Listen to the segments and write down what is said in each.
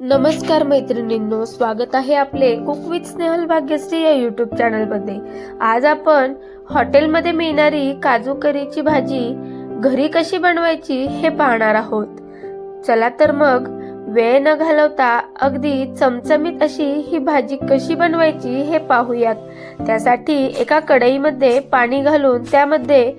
नमस्कार मैत्रिणींनो स्वागत आहे आपले कुक विथ स्नेहल भाग्यश्री या यूट्यूब चॅनलमध्ये आज आपण हॉटेलमध्ये मिळणारी काजू करीची भाजी घरी कशी बनवायची हे पाहणार आहोत. चला तर मग वेळ न घालवता अगदी चमचमीत अशी ही भाजी कशी बनवायची हे पाहूयात. त्यासाठी एका कढईमध्ये पाणी घालून त्यामध्ये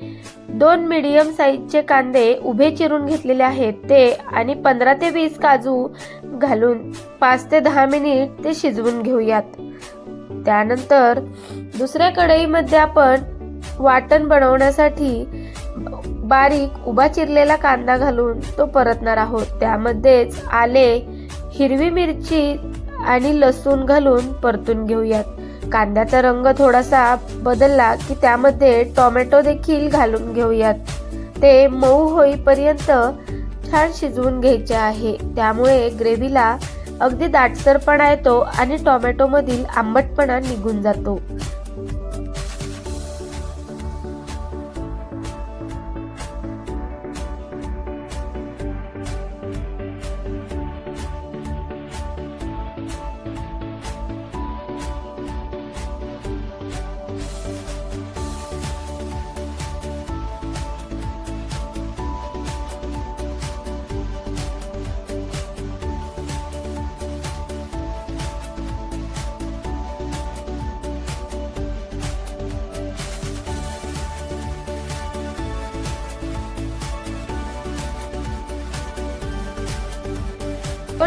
दोन मीडियम साईजचे कांदे उभे चिरून घेतलेले आहेत. ते आणि पंधरा ते वीस काजू घालून पाच ते दहा मिनिट ते शिजवून घेऊयात. त्यानंतर दुसऱ्या कढईमध्ये आपण वाटण बनवण्यासाठी बारीक उभा चिरलेला कांदा घालून तो परतणार आहोत. त्यामध्येच आले हिरवी मिरची आणि लसूण घालून परतून घेऊयात. कांद्याचा रंग थोडासा बदलला की त्यामध्ये टोमॅटो देखील घालून घेऊयात. ते मऊ होईपर्यंत छान शिजवून घ्यायचे आहे. त्यामुळे ग्रेव्हीला अगदी दाटसरपणा येतो आणि टोमॅटोमधील आंबटपणा निघून जातो.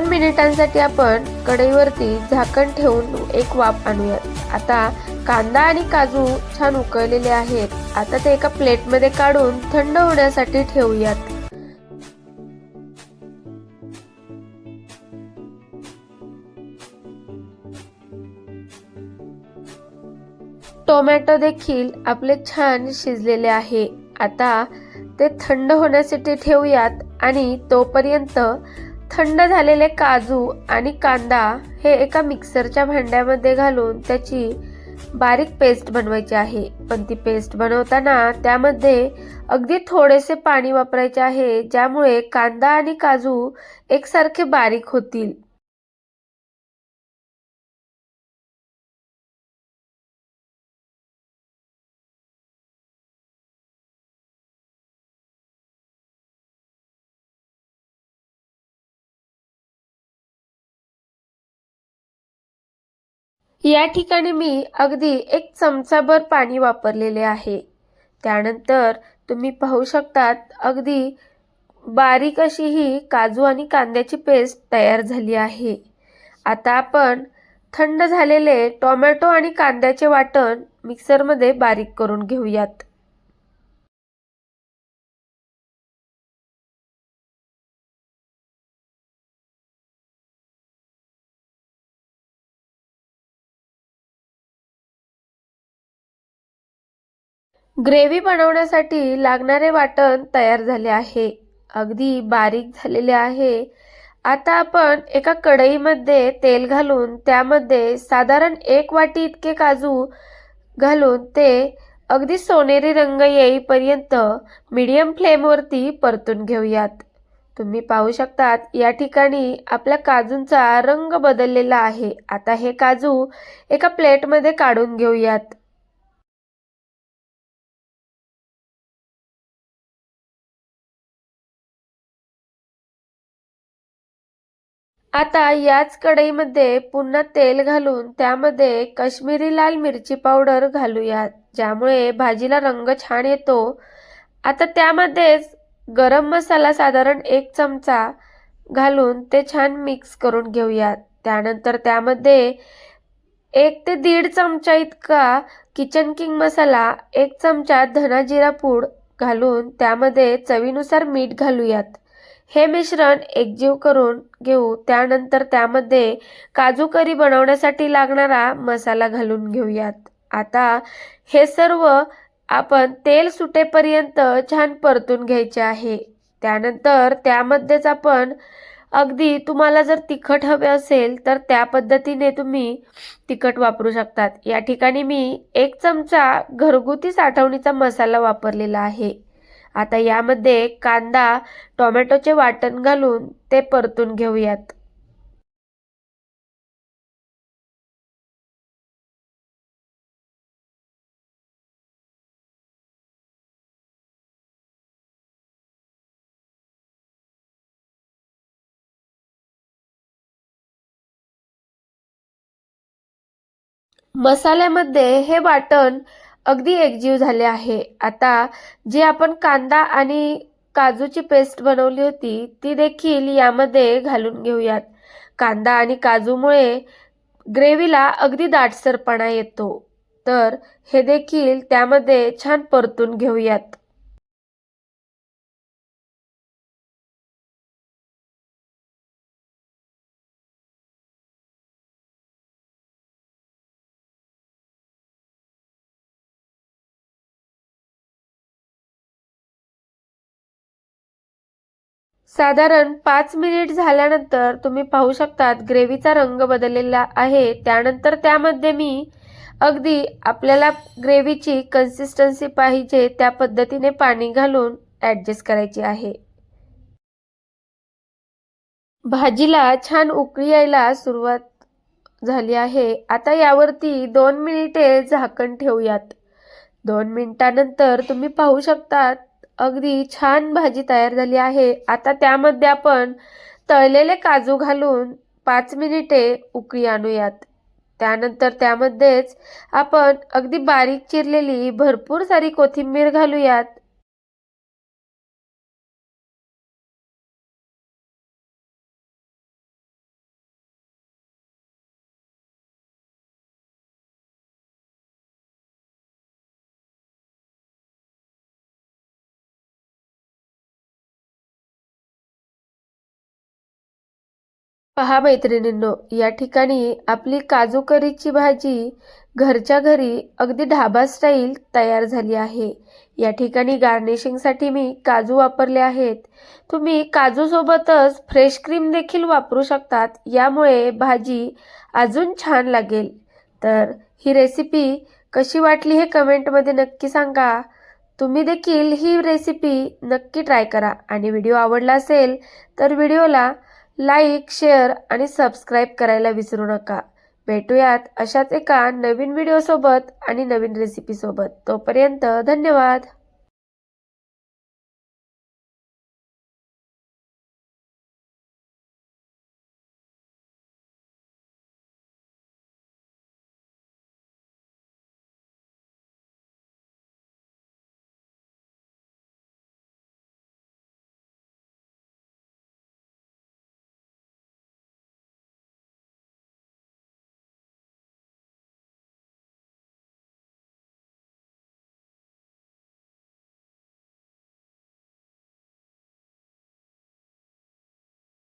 दोन मिनिटांसाठी आपण कढईवरती झाकण ठेवून एक वाफ आणूयात. आता कांदा आणि काजू छान उकळलेले आहेत. आता ते एका प्लेटमध्ये काढून थंड होण्यासाठी ठेवूयात. टोमॅटो देखील आपले छान शिजलेले आहे. आता ते थंड होण्यासाठी ठेवूयात आणि तोपर्यंत थंड झालेले काजू आणि कांदा हे एका मिक्सरच्या भांड्यामध्ये घालून त्याची बारीक पेस्ट बनवायची आहे. पण ती पेस्ट बनवताना त्यामध्ये अगदी थोडेसे पाणी वापरायचे आहे ज्यामुळे कांदा आणि काजू एकसारखे बारीक होतील. या ठिकाणी मी अगदी एक चमचाभर पाणी वापरलेले आहे. त्यानंतर तुम्ही पाहू शकतात अगदी बारीक अशी ही काजू आणि कांद्याची पेस्ट तयार झाली आहे. आता आपण थंड झालेले टोमॅटो आणि कांद्याचे वाटण मिक्सरमध्ये बारीक करून घेऊयात. ग्रेव्ही बनवण्यासाठी लागणारे वाटण तयार झाले आहे. अगदी बारीक झालेले आहे. आता आपण एका कढईमध्ये तेल घालून त्यामध्ये साधारण एक वाटी इतके काजू घालून ते अगदी सोनेरी रंग येईपर्यंत मीडियम फ्लेमवरती परतून घेऊयात. तुम्ही पाहू शकतात या ठिकाणी आपल्या काजूंचा रंग बदललेला आहे. आता हे काजू एका प्लेटमध्ये काढून घेऊयात. आता याच कढईमध्ये पुन्हा तेल घालून त्यामध्ये कश्मीरी लाल मिरची पावडर घालूयात ज्यामुळे भाजीला रंग छान येतो. आता त्यामध्येच गरम मसाला साधारण एक चमचा घालून ते छान मिक्स करून घेऊयात. त्यानंतर त्यामध्ये एक ते दीड चमचा इतका किचन किंग मसाला एक चमचा धना जिरा पूड घालून त्यामध्ये चवीनुसार मीठ घालूयात. हे मिश्रण एकजीव करून घेऊ. त्यानंतर त्यामध्ये काजू करी बनवण्यासाठी लागणारा मसाला घालून घेऊयात. आता हे सर्व आपण तेल सुटेपर्यंत छान परतून घ्यायचे आहे. त्यानंतर त्यामध्येच आपण अगदी तुम्हाला जर तिखट हवे असेल तर त्या पद्धतीने तुम्ही तिखट वापरू शकतात. या ठिकाणी मी एक चमचा घरगुती साठवणीचा मसाला वापरलेला आहे. आता यामध्ये कांदा टोमॅटोचे वाटण घालून ते परतून घेऊयात. मसाल्यामध्ये हे वाटण अगदी एकजीव झाले आहे. आता जी आपण कांदा आणि काजूची पेस्ट बनवली होती ती देखील यामध्ये घालून घेऊयात. कांदा आणि काजूमुळे ग्रेव्हीला अगदी दाटसरपणा येतो. तर हे देखील त्यामध्ये छान परतून घेऊयात. साधारण पाच मिनिट झाल्यानंतर तुम्ही पाहू शकतात ग्रेव्हीचा रंग बदललेला आहे. त्यानंतर त्यामध्ये मी अगदी आपल्याला ग्रेव्हीची कन्सिस्टन्सी पाहिजे त्या पद्धतीने पाणी घालून ॲडजस्ट करायची आहे. भाजीला छान उकळी यायला सुरुवात झाली आहे. आता यावरती दोन मिनिटे झाकण ठेवूयात. दोन मिनिटानंतर तुम्ही पाहू शकतात अगदी छान भाजी तयार झाली आहे. आता त्यामध्ये आपण तळलेले काजू घालून पाच मिनिटे उकळी आणूयात. त्यानंतर त्यामध्येच आपण अगदी बारीक चिरलेली भरपूर सारी कोथिंबीर घालूयात. पहा मैत्रिणींनो या ठिकाणी आपली काजू करीची भाजी घरच्या घरी अगदी ढाबा स्टाईल तयार झाली आहे. या ठिकाणी गार्निशिंगसाठी मी काजू वापरले आहेत. तुम्ही काजूसोबतच फ्रेश क्रीम देखील वापरू शकतात. यामुळे भाजी अजून छान लागेल. तर ही रेसिपी कशी वाटली हे कमेंटमध्ये नक्की सांगा. तुम्ही देखील ही रेसिपी नक्की ट्राय करा. आणि व्हिडिओ आवडला असेल तर व्हिडिओला लाईक शेअर आणि सबस्क्राईब करायला विसरू नका. भेटूयात अशाच एका नवीन व्हिडिओसोबत आणि नवीन रेसिपीसोबत. तोपर्यंत धन्यवाद.